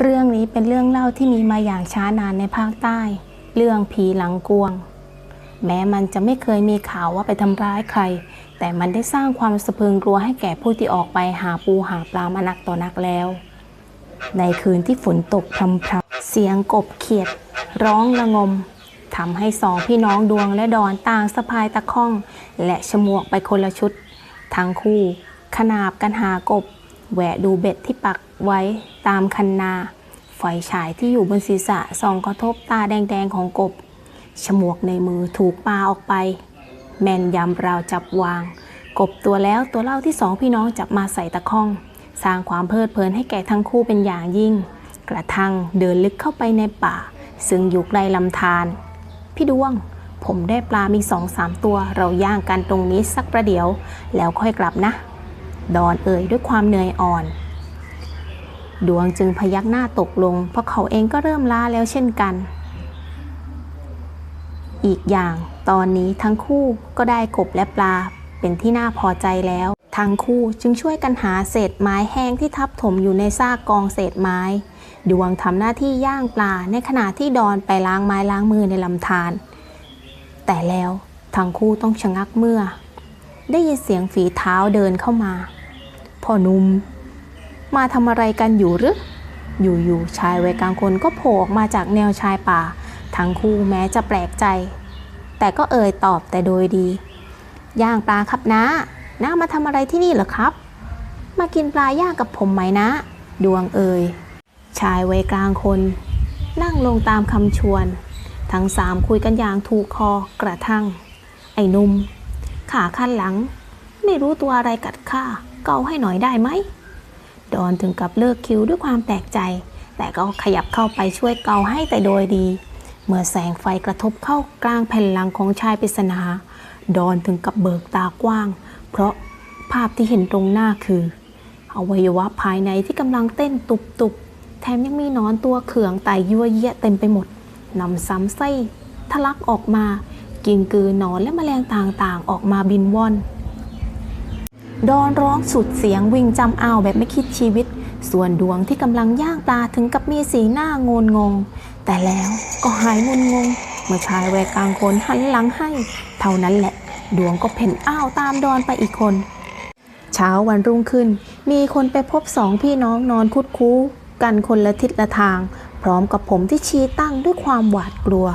เรื่องนี้เป็นเรื่องเล่าที่มีมาอย่างช้านานในภาคใต้ เรื่องผีหลังกวง แม้มันจะไม่เคยมีข่าวว่าไปทำร้ายใคร แต่มันได้สร้างความสะพรึงกลัวให้แก่ผู้ที่ออกไปหาปูหาปลามานักต่อนักแล้ว ในคืนที่ฝนตกพรำๆเสียงกบเขียด ร้องระงมทำให้สองพี่น้องดวงและดอนต่างสะพายตะข้อง และฉมวกไปคนละชุด ทั้งคู่ขนาบกันหากบ แหวะดูเบ็ดที่ปักไว้ตามคันนาไฟฉายที่อยู่บนศีรษะส่องกระทบตาแดงๆของกบ ฉมวกในมือถูกปาออกไป แม่นยำราวจับวาง กบตัวแล้วตัวเล่าที่สองพี่น้องจับมาใส่ตะข้อง สร้างความเพลิดเพลินให้แก่ทั้งคู่เป็นอย่างยิ่ง กระทั่งเดินลึกเข้าไปในป่า ซึ่งอยู่ใกล้ลำธารพี่ดวงผมได้ปลามีสองสามตัว เราย่างกันตรงนี้สักประเดี๋ยว แล้วค่อยกลับนะ ดอนเอ่ยด้วยความเหนื่อยอ่อน ดวงจึงพยักหน้าตกลง เพราะเขาเองก็เริ่มล้าแล้วเช่นกัน อีกอย่างตอนนี้ทั้งคู่ก็ได้กบและปลาเป็นที่น่าพอใจแล้ว ทั้งคู่จึงช่วยกันหาเศษไม้แห้งที่ทับถมอยู่ในซากกองเศษไม้ ดวงทำหน้าที่ย่างปลาในขณะที่ดอนไปล้างไม้ล้างมือในลำธารแต่แล้วทั้งคู่ต้องชะงักเมื่อ ได้ยินเสียงฝีเท้าเดินเข้ามา พ่อนุ่ม มาทำอะไรกันอยู่หรือ อยู่ๆชายวัยกลางคนก็โผล่ออกมาจากแนวชายป่า ทั้งคู่แม้จะแปลกใจ แต่ก็เอ่ยตอบแต่โดยดี ย่างปลาครับนะน้ามาทำอะไรที่นี่เหรอครับ มากินปลาย่างกับผมไหมนะ ดวงเอ่ยชายวัยกลางคน นั่งลงตามคำชวน ทั้งสามคุยกันอย่างถูกคอกระทั่ง ไอ้นุ่ม ขาขั้นหลัง ไม่รู้ตัวอะไรกัดข้าเกาให้หน่อยได้ไหมดอนถึงกับเลิกคิ้วด้วยความแปลกใจ แต่ก็ขยับเข้าไปช่วยเกาให้แต่โดยดี เมื่อแสงไฟกระทบเข้ากลางแผ่นหลังของชายปริศนาดอนถึงกับเบิกตากว้าง เพราะภาพที่เห็นตรงหน้าคือ อวัยวะภายในที่กำลังเต้นตุบๆแถมยังมีนอนตัวเขืองไตยั่วเยียเต็มไปหมดนำซ้ำไส้ทะลักออกมา กินกือหนอนและแมลงต่างๆ ออกมาบินว่อน ดอนร้องสุดเสียงวิ่งจำอ้าวแบบไม่คิดชีวิต ส่วนดวงที่กำลังย่างปลาถึงกับมีสีหน้างนงง แต่แล้วก็หายงนงง เมื่อชายแวัยกลางคนหันหลังให้ เท่านั้นแหละ ดวงก็เพ่นอ้าวตามดอนไปอีกคนเช้าวันรุ่งขึ้น มีคนไปพบสองพี่น้องนอนคุดคู้ กันคนละทิศละทาง พร้อมกับผมที่ชี้ตั้งด้วยความหวาดกลัว